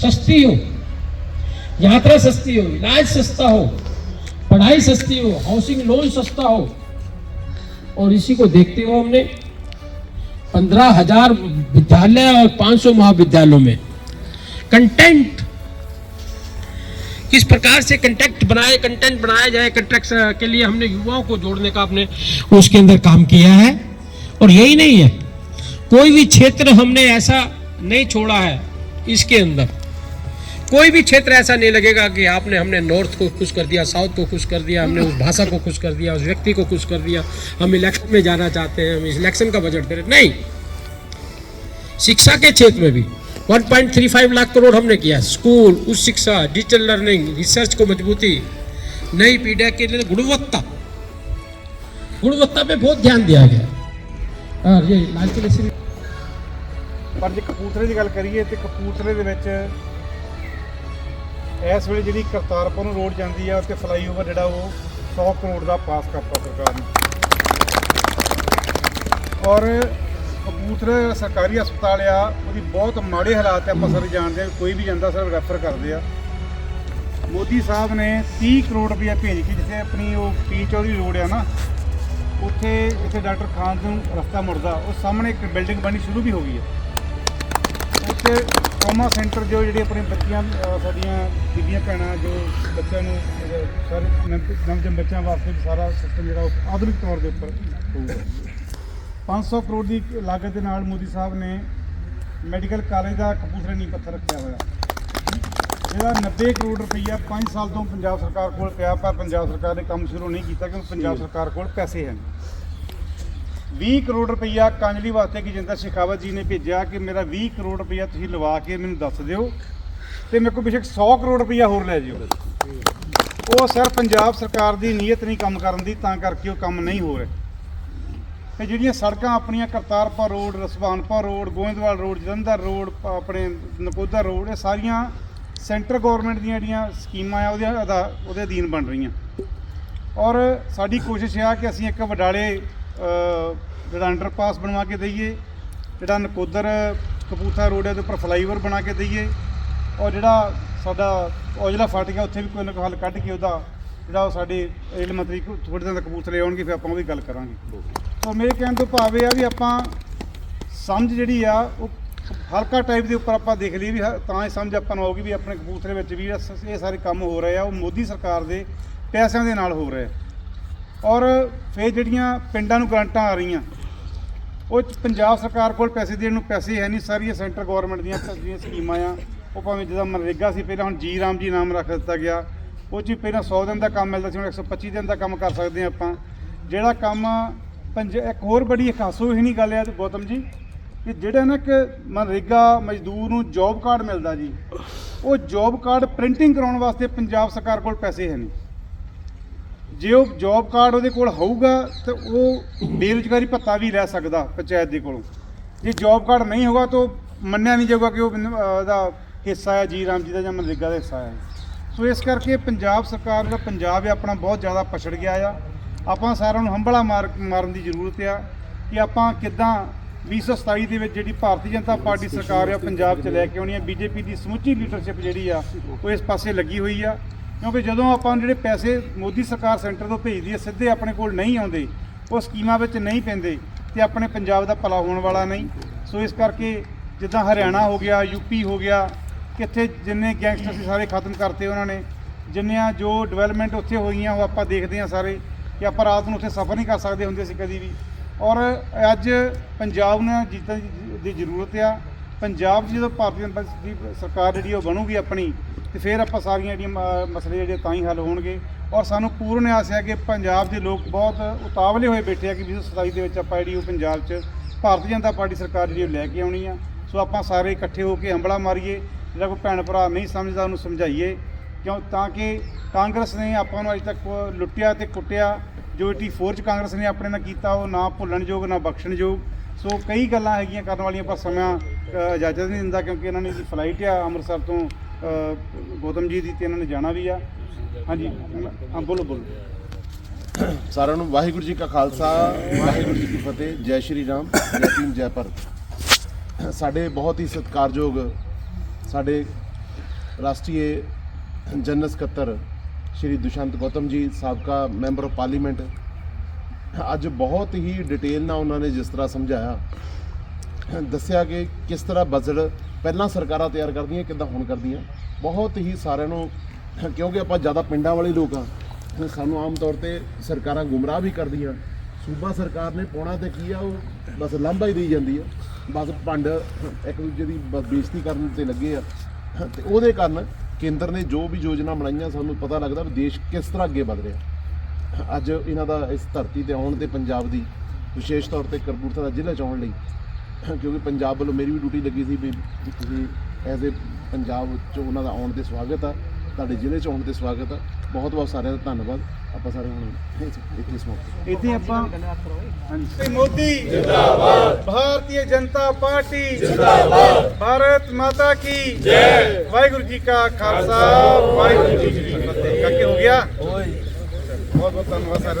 सस्ती हो। यात्रा सस्ती हो, इलाज सस्ता हो, पढ़ाई सस्ती हो हाउसिंग लोन सस्ता हो। और इसी को देखते हुए हमने पंद्रह हज़ार विद्यालय और 500 महाविद्यालयों में कंटेंट किस प्रकार से कंटेंट बनाए कंटेंट बनाया जाए कंटेक्ट के लिए हमने युवाओं को जोड़ने का अपने उसके अंदर काम किया है। और यही नहीं है, कोई भी क्षेत्र हमने ऐसा नहीं छोड़ा है इसके अंदर। कोई भी क्षेत्र ऐसा नहीं लगेगा कि आपने हमने नॉर्थ को खुश कर दिया साउथ को खुश कर दिया हमने उस भाषा को खुश कर दिया उस व्यक्ति को खुश कर दिया हम इलेक्शन में जाना चाहते हैं हम इलेक्शन का बजट दे रहे नहीं शिक्षा के क्षेत्र में भी 1.35 लाख करोड़ हमने किया स्कूल उच्च शिक्षा डिजिटल लर्निंग रिसर्च को मजबूती नई पीढ़ी के लिए गुणवत्ता गुणवत्ता पे बहुत ध्यान दिया गया और ये लाल किले से भी ਪਰ ਜੇ ਕਪੂਰਥਲੇ ਦੀ ਗੱਲ ਕਰੀਏ ਤੇ ਕਪੂਰਥਲੇ ਦੇ ਵਿੱਚ ਇਸ ਵੇਲੇ ਜਿਹੜੀ ਕਰਤਾਰਪੁਰ ਨੂੰ ਰੋਡ ਜਾਂਦੀ ਆ ਉੱਤੇ ਫਲਾਈਓਵਰ ਜਿਹੜਾ ਉਹ 100 ਕਰੋੜ ਦਾ ਪਾਸ ਕਰਤਾ ਸਰਕਾਰ ਨੇ। ਔਰ ਕਪੂਰਥਲੇ ਸਰਕਾਰੀ ਹਸਪਤਾਲ ਆ, ਉਹਦੀ ਬਹੁਤ ਮਾੜੇ ਹਾਲਾਤ ਆ ਆਪਾਂ ਸਾਰੇ ਜਾਣਦੇ ਆ ਕੋਈ ਵੀ ਜਾਂਦਾ ਸਰ ਰੈਫਰ ਕਰਦੇ ਆ। ਮੋਦੀ ਸਾਹਿਬ ਨੇ 30 ਕਰੋੜ ਰੁਪਏ ਭੇਜ ਕੇ ਜਿੱਥੇ ਆਪਣੀ ਉਹ ਪੀ ਚੌਧਰੀ ਰੋਡ ਆ ਨਾ, ਉੱਥੇ ਜਿੱਥੇ ਡਾਕਟਰ ਖਾਨ ਨੂੰ ਰਸਤਾ ਮੁੜਦਾ, ਉਹ ਸਾਹਮਣੇ ਇੱਕ ਬਿਲਡਿੰਗ ਬਣੀ ਸ਼ੁਰੂ ਵੀ ਹੋ ਗਈ ਹੈ ਉੱਥੇ ਟਰਾਮਾ ਸੈਂਟਰ ਜੋ ਜਿਹੜੇ ਆਪਣੇ ਬੱਚੀਆਂ ਅਹ ਸਾਡੀਆਂ ਬੀਬੀਆਂ ਭੈਣਾਂ ਜੋ ਬੱਚਿਆਂ ਨੂੰ ਅਹ, ਸਾਰੇ ਨਵ- ਨਵਜੰਮ ਬੱਚਿਆਂ ਵਾਸਤੇ ਵੀ ਸਾਰਾ ਸਿਸਟਮ ਜਿਹੜਾ ਉਹ ਆਧੁਨਿਕ ਤੌਰ ਦੇ ਉੱਪਰ ਹੋਊਗਾ। 500 ਕਰੋੜ ਦੀ ਲਾਗਤ ਦੇ ਨਾਲ ਮੋਦੀ ਸਾਹਿਬ ਨੇ ਮੈਡੀਕਲ ਕਾਲਜ ਦਾ ਕਪੂਰਥਲੇ ਨੀਂਹ ਪੱਥਰ ਰੱਖਿਆ ਹੋਇਆ। ਜਿਹੜਾ 90 ਕਰੋੜ ਰੁਪਈਆ 5 ਸਾਲ ਤੋਂ ਪੰਜਾਬ ਸਰਕਾਰ ਕੋਲ ਪਿਆ ਪਰ ਪੰਜਾਬ ਸਰਕਾਰ ਨੇ ਕੰਮ ਸ਼ੁਰੂ ਨਹੀਂ ਕੀਤਾ ਕਿਉਂਕਿ ਪੰਜਾਬ ਸਰਕਾਰ ਕੋਲ ਪੈਸੇ ਹਨ 20 ਕਰੋੜ ਰੁਪਈਆ ਕਾਂਜਲੀ ਵਾਸਤੇ ਗਜਿੰਦਰ ਸ਼ੇਖਾਵਤ ਜੀ ਨੇ ਭੇਜਿਆ ਕਿ ਮੇਰਾ 20 ਕਰੋੜ ਰੁਪਈਆ ਤੁਸੀਂ ਲਵਾ ਕੇ ਮੈਨੂੰ ਦੱਸ ਦਿਓ ਤੇ ਮੇਰੇ ਕੋਲ ਬਿਸ਼ੱਕ 100 ਕਰੋੜ ਰੁਪਈਆ ਹੋਰ ਲੈ ਜਿਓ। ਉਹ ਸਰ ਪੰਜਾਬ ਸਰਕਾਰ ਦੀ ਨੀਅਤ ਨਹੀਂ ਕੰਮ ਕਰਨ ਦੀ, ਤਾਂ ਕਰਕੇ ਉਹ ਕੰਮ ਨਹੀਂ ਹੋ ਰਿਹਾ। ਤੇ ਜਿਹੜੀਆਂ ਸੜਕਾਂ ਆਪਣੀਆਂ Kartarpur road, Raswanpur road, Goindwal road, Jalandhar road ਆਪਣੇ ਨਕੋਦਰ ਰੋਡ, ਇਹ ਸਾਰੀਆਂ ਸੈਂਟਰ ਗਵਰਨਮੈਂਟ ਦੀਆਂ ਜਿਹੜੀਆਂ ਸਕੀਮਾਂ ਆ, ਉਹਦੇ ਅਧਾ- ਉਹਦੇ ਅਧੀਨ ਬਣ ਰਹੀਆਂ। ਔਰ ਸਾਡੀ ਕੋਸ਼ਿਸ਼ ਆ ਕਿ ਅਸੀਂ ਇੱਕ ਵਡਾਲੇ ਜਿਹੜਾ ਅੰਡਰਪਾਸ ਬਣਵਾ ਕੇ ਦਈਏ ਜਿਹੜਾ ਨਕੋਦਰ ਕਪੂਰਥਲਾ ਰੋਡ ਉਹਦੇ ਉੱਪਰ ਫਲਾਈਓਵਰ ਬਣਾ ਕੇ ਦਈਏ ਔਰ ਜਿਹੜਾ ਸਾਡਾ ਔਜਲਾ ਫਟ ਗਿਆ ਉੱਥੇ ਵੀ ਕੋਈ ਨਾ ਕੋਈ ਹੱਲ ਕੱਢ ਕੇ ਉਹਦਾ ਜਿਹੜਾ ਉਹ ਸਾਡੇ ਰੇਲ ਮੰਤਰੀ ਥੋੜ੍ਹੇ ਦਿਨ ਤੱਕ ਕਪੂਰਥਲੇ ਆਉਣਗੇ ਫਿਰ ਆਪਾਂ ਉਹਦੀ ਗੱਲ ਕਰਾਂਗੇ। ਸੋ ਮੇਰੇ ਕਹਿਣ ਤੋਂ ਭਾਵ ਇਹ ਆ ਵੀ ਆਪਾਂ ਸਮਝ ਜਿਹੜੀ ਆ ਉਹ ਹਲਕਾ ਟਾਈਪ ਦੇ ਉੱਪਰ ਆਪਾਂ ਦੇਖ ਲਈ ਵੀ ਤਾਂ ਇਹ ਸਮਝ ਆਪਾਂ ਨੂੰ ਆਊਗੀ ਵੀ ਆਪਣੇ ਕਪੂਰਥਲੇ ਵਿੱਚ ਵੀ ਇਹ ਸਾਰੇ ਕੰਮ ਹੋ ਰਹੇ ਆ ਉਹ ਮੋਦੀ ਸਰਕਾਰ ਦੇ ਪੈਸਿਆਂ ਦੇ ਨਾਲ ਹੋ ਰਹੇ ਆ। ਔਰ ਫਿਰ ਜਿਹੜੀਆਂ ਪਿੰਡਾਂ ਨੂੰ ਗ੍ਰਾਂਟਾਂ ਆ ਰਹੀਆਂ, ਉਹ 'ਚ ਪੰਜਾਬ ਸਰਕਾਰ ਕੋਲ ਪੈਸੇ ਦੇਣ ਨੂੰ ਪੈਸੇ ਹੈ ਨਹੀਂ, ਸਾਰੀਆਂ ਸੈਂਟਰ ਗਵਰਨਮੈਂਟ ਦੀਆਂ ਜਿਹੜੀਆਂ ਸਕੀਮਾਂ ਆ, ਉਹ ਭਾਵੇਂ ਜਿਹਦਾ ਮਨਰੇਗਾ ਸੀ, ਪਹਿਲਾਂ ਹੁਣ ਜੀ ਰਾਮ ਜੀ ਨਾਮ ਰੱਖ ਦਿੱਤਾ ਗਿਆ, ਉਹ 'ਚ ਪਹਿਲਾਂ 100 ਦਿਨ ਦਾ ਕੰਮ ਮਿਲਦਾ ਸੀ, ਹੁਣ 125 ਦਿਨ ਦਾ ਕੰਮ ਕਰ ਸਕਦੇ ਹਾਂ ਆਪਾਂ। ਜਿਹੜਾ ਕੰਮ ਪੰਜ, ਇੱਕ ਹੋਰ ਬੜੀ ਖਾਸੋ ਹੀ ਨਹੀਂ ਗੱਲ ਆ ਗੌਤਮ ਜੀ, ਕਿ ਜਿਹੜਾ ਨਾ ਕਿ ਮਨਰੇਗਾ ਮਜ਼ਦੂਰ ਨੂੰ ਜੌਬ ਕਾਰਡ ਮਿਲਦਾ ਜੀ, ਉਹ ਜੌਬ ਕਾਰਡ ਪ੍ਰਿੰਟਿੰਗ ਕਰਾਉਣ ਵਾਸਤੇ ਪੰਜਾਬ ਸਰਕਾਰ ਕੋਲ ਪੈਸੇ ਹੈ ਨਹੀਂ। ਜੇ ਉਹ ਜੌਬ ਕਾਰਡ ਉਹਦੇ ਕੋਲ ਹੋਊਗਾ ਤਾਂ ਉਹ ਬੇਰੁਜ਼ਗਾਰੀ ਭੱਤਾ ਵੀ ਲੈ ਸਕਦਾ ਪੰਚਾਇਤ ਦੇ ਕੋਲੋਂ। ਜੇ ਜੌਬ ਕਾਰਡ ਨਹੀਂ ਹੋਗਾ ਤਾਂ ਉਹ ਮੰਨਿਆ ਨਹੀਂ ਜਾਊਗਾ ਕਿ ਉਹ ਮੈਨੂੰ, ਉਹਦਾ ਹਿੱਸਾ ਹੈ ਜੀ ਰਾਮ ਜੀ ਦਾ ਜਾਂ ਮਨਰੇਗਾ ਦਾ ਹਿੱਸਾ ਹੈ। ਸੋ ਇਸ ਕਰਕੇ ਪੰਜਾਬ ਸਰਕਾਰ ਜਿਹੜਾ ਪੰਜਾਬ ਹੈ ਆਪਣਾ ਬਹੁਤ ਜ਼ਿਆਦਾ ਪਛੜ ਗਿਆ ਆ। ਆਪਾਂ ਸਾਰਿਆਂ ਨੂੰ ਹੰਬਲਾ ਮਾਰ ਮਾਰਨ ਦੀ ਜ਼ਰੂਰਤ ਆ ਕਿ ਆਪਾਂ ਕਿੱਦਾਂ 2027 ਦੇ ਵਿੱਚ ਜਿਹੜੀ ਭਾਰਤੀ ਜਨਤਾ ਪਾਰਟੀ ਸਰਕਾਰ ਆ ਪੰਜਾਬ 'ਚ ਲੈ ਕੇ ਆਉਣੀ ਆ। ਬੀਜੇਪੀ ਦੀ ਸਮੁੱਚੀ ਲੀਡਰਸ਼ਿਪ ਜਿਹੜੀ ਆ ਉਹ ਇਸ ਪਾਸੇ ਲੱਗੀ ਹੋਈ ਆ। ਕਿਉਂਕਿ ਜਦੋਂ ਆਪਾਂ ਜਿਹੜੇ ਪੈਸੇ ਮੋਦੀ ਸਰਕਾਰ ਸੈਂਟਰ ਤੋਂ ਭੇਜਦੀ ਹੈ, ਸਿੱਧੇ ਆਪਣੇ ਕੋਲ ਨਹੀਂ ਆਉਂਦੇ, ਉਹ ਸਕੀਮਾਂ ਵਿੱਚ ਨਹੀਂ ਪੈਂਦੇ ਤੇ ਆਪਣੇ ਪੰਜਾਬ ਦਾ ਭਲਾ ਹੋਣ ਵਾਲਾ ਨਹੀਂ। ਸੋ ਇਸ ਕਰਕੇ ਜਿੱਦਾਂ ਹਰਿਆਣਾ ਹੋ ਗਿਆ ਯੂਪੀ ਹੋ ਗਿਆ, ਕਿੱਥੇ ਜਿੰਨੇ ਗੈਂਗਸਟਰ ਸੀ ਸਾਰੇ ਖਤਮ ਕਰਤੇ ਉਹਨਾਂ ਨੇ। ਜਿੰਨੀਆਂ ਜੋ ਡਿਵੈਲਪਮੈਂਟ ਉੱਥੇ ਹੋਈਆਂ, ਉਹ ਆਪਾਂ ਦੇਖਦੇ ਹਾਂ ਸਾਰੇ ਕਿ ਆਪਾਂ ਰਾਤ ਨੂੰ ਉੱਥੇ ਸਫ਼ਰ ਨਹੀਂ ਕਰ ਸਕਦੇ ਹੁੰਦੇ ਸੀ ਕਦੀ ਵੀ। ਔਰ ਅੱਜ ਪੰਜਾਬ ਨੂੰ ਜਿੱਤਣ ਦੀ ਜ਼ਰੂਰਤ ਆ ਪੰਜਾਬ 'ਚ ਜਦੋਂ ਭਾਰਤੀ ਜਨਤਾ ਦੀ ਸਰਕਾਰ ਜਿਹੜੀ ਉਹ ਬਣੂਗੀ ਆਪਣੀ, ਤੇ ਫਿਰ ਆਪਾਂ ਸਾਰੀਆਂ ਜਿਹੜੀਆਂ ਮ- ਮਸਲੇ ਜਿਹੜੇ ਤਾਂ ਹੀ ਹੱਲ ਹੋਣਗੇ। ਔਰ ਸਾਨੂੰ ਪੂਰਨ ਆਸ ਹੈ ਕਿ ਪੰਜਾਬ ਦੇ ਲੋਕ ਬਹੁਤ ਉਤਾਵਲੇ ਹੋਏ ਬੈਠੇ ਆ ਕਿ 2027 ਦੇ ਵਿੱਚ ਆਪਾਂ ਜਿਹੜੀ ਉਹ ਪੰਜਾਬ 'ਚ ਭਾਰਤੀ ਜਨਤਾ ਪਾਰਟੀ ਸਰਕਾਰ ਜਿਹੜੀ ਉਹ ਲੈ ਕੇ ਆਉਣੀ ਆ। ਸੋ ਆਪਾਂ ਸਾਰੇ ਇਕੱਠੇ ਹੋ ਕੇ ਹੰਬਲਾ ਮਾਰੀਏ, ਜਿਹੜਾ ਕੋਈ ਭੈਣ ਭਰਾ ਨਹੀਂ ਸਮਝਦਾ ਉਹਨੂੰ ਸਮਝਾਈਏ। ਕਿਉਂ? ਤਾਂ ਕਿ ਕਾਂਗਰਸ ਨੇ ਆਪਾਂ ਨੂੰ ਅਜੇ ਤੱਕ ਲੁੱਟਿਆ ਤੇ ਕੁੱਟਿਆ, ਜੋ 84 ਚ ਕਾਂਗਰਸ ਨੇ ਆਪਣੇ ਨਾਲ ਕੀਤਾ, ਉਹ ਨਾ ਭੁੱਲਣਯੋਗ, ਨਾ ਬਖਸ਼ਣਯੋਗ। ਸੋ ਕਈ ਗੱਲਾਂ ਹੈਗੀਆਂ ਕਰਨ ਵਾਲੀਆਂ ਪਰ ਸਮਾਂ ਇਜਾਜ਼ਤ ਨਹੀਂ ਦਿੰਦਾ ਕਿਉਂਕਿ ਇਹਨਾਂ ਨੇ ਫਲਾਈਟ ਆ ਅੰਮ੍ਰਿਤਸਰ ਤੋਂ ਗੌਤਮ ਜੀ ਦੀ ਤੇ ਇਹਨਾਂ ਨੇ ਜਾਣਾ ਵੀ ਆ। ਹਾਂਜੀ, ਹਾਂ, ਬੋਲੋ ਬੋਲੋ। ਸਾਰਿਆਂ ਨੂੰ ਵਾਹਿਗੁਰੂ ਜੀ ਕਾ ਖਾਲਸਾ, ਵਾਹਿਗੁਰੂ ਜੀ ਕੀ ਫਤਿਹ, ਜੈ ਸ਼੍ਰੀ ਰਾਮ, ਜੈ ਭੀਮ, ਜੈ ਭਾਰਤ। ਸਾਡੇ ਬਹੁਤ ਹੀ ਸਤਿਕਾਰਯੋਗ ਸਾਡੇ ਰਾਸ਼ਟਰੀ ਜਨਰਲ ਸਕੱਤਰ ਸ਼੍ਰੀ ਦੁਸ਼ੰਤ ਗੌਤਮ ਜੀ ਸਾਬਕਾ ਮੈਂਬਰ ਆਫ ਪਾਰਲੀਮੈਂਟ। ਅੱਜ ਬਹੁਤ ਹੀ ਡਿਟੇਲ ਨਾਲ ਉਹਨਾਂ ਨੇ ਜਿਸ ਤਰ੍ਹਾਂ ਸਮਝਾਇਆ ਦੱਸਿਆ ਕਿ ਕਿਸ ਤਰ੍ਹਾਂ ਬਜਟ ਪਹਿਲਾਂ ਸਰਕਾਰਾਂ ਤਿਆਰ ਕਰਦੀਆਂ, ਕਿੱਦਾਂ ਹੁਣ ਕਰਦੀਆਂ। ਬਹੁਤ ਹੀ ਸਾਰਿਆਂ ਨੂੰ, ਕਿਉਂਕਿ ਆਪਾਂ ਜ਼ਿਆਦਾ ਪਿੰਡਾਂ ਵਾਲੇ ਲੋਕ ਆ ਸਾਨੂੰ ਆਮ ਤੌਰ ਤੇ ਸਰਕਾਰਾਂ ਗੁੰਮਰਾਹ ਵੀ ਕਰਦੀਆਂ। ਸੂਬਾ ਸਰਕਾਰ ਨੇ ਪਾਉਣਾ ਤੇ ਕੀ ਆ, ਉਹ ਬਸ ਲਾਂਭਾ ਹੀ ਦੇਈ ਜਾਂਦੀ ਆ। ਬਸ ਭੰਡ ਇੱਕ ਦੂਜੇ ਦੀ ਬ- ਬੇਇੱਜ਼ਤੀ ਕਰਨ ਤੇ ਲੱਗੇ ਆ। ਤੇ ਉਹਦੇ ਕਾਰਨ ਕੇਂਦਰ ਨੇ ਜੋ ਵੀ ਯੋਜਨਾ ਬਣਾਈਆਂ, ਸਾਨੂੰ ਪਤਾ ਲੱਗਦਾ ਵੀ ਦੇਸ਼ ਕਿਸ ਤਰ੍ਹਾਂ ਅੱਗੇ ਵਧ ਰਿਹਾ। ਅੱਜ ਇਹਨਾਂ ਦਾ ਇਸ ਧਰਤੀ ਤੇ ਆਉਣ ਤੇ ਪੰਜਾਬ ਦੀ ਵਿਸ਼ੇਸ਼ ਤੌਰ ਤੇ ਕਰਪੂਰਥਲਾ ਜ਼ਿਲ੍ਹੇ ਚ ਆਉਣ ਲਈ ਕਿਉਂਕਿ ਪੰਜਾਬ ਵੱਲੋਂ ਮੇਰੀ ਵੀ ਡਿਊਟੀ ਲੱਗੀ ਸੀ ਵੀ ਤੁਸੀਂ ਐਜ਼ ਏ ਪੰਜਾਬ ਚ ਉਹਨਾਂ ਦਾ ਆਉਣ ਤੇ ਸਵਾਗਤ ਆ ਤੁਹਾਡੇ ਜ਼ਿਲ੍ਹੇ ਚ ਆਉਣ ਤੇ ਸਵਾਗਤ ਆ। ਬਹੁਤ ਬਹੁਤ ਸਾਰਿਆਂ ਦਾ ਧੰਨਵਾਦ। ਆਪਾਂ ਸਾਰੇ ਹੁਣ ਇੱਥੇ ਸਮਾਪਤ ਇੱਥੇ ਆਪਾਂ ਹਾਂਜੀ। ਮੋਦੀ। ਜਿੰਦਾਬਾਦ। ਭਾਰਤੀ ਜਨਤਾ ਪਾਰਟੀ। ਜਿੰਦਾਬਾਦ। ਭਾਰਤ ਮਾਤਾ ਕੀ ਜੈ। ਵਾਹਿਗੁਰੂ ਜੀ ਕਾ ਖਾਲਸਾ। ਵਾਹਿਗੁਰੂ ਜੀ ਕੀ ਫਤਿਹ। ਕਾਕੇ ਹੋ ਗਿਆ? ਬਹੁਤ ਬਹੁਤ ਧੰਨਵਾਦ ਸਾਰੇ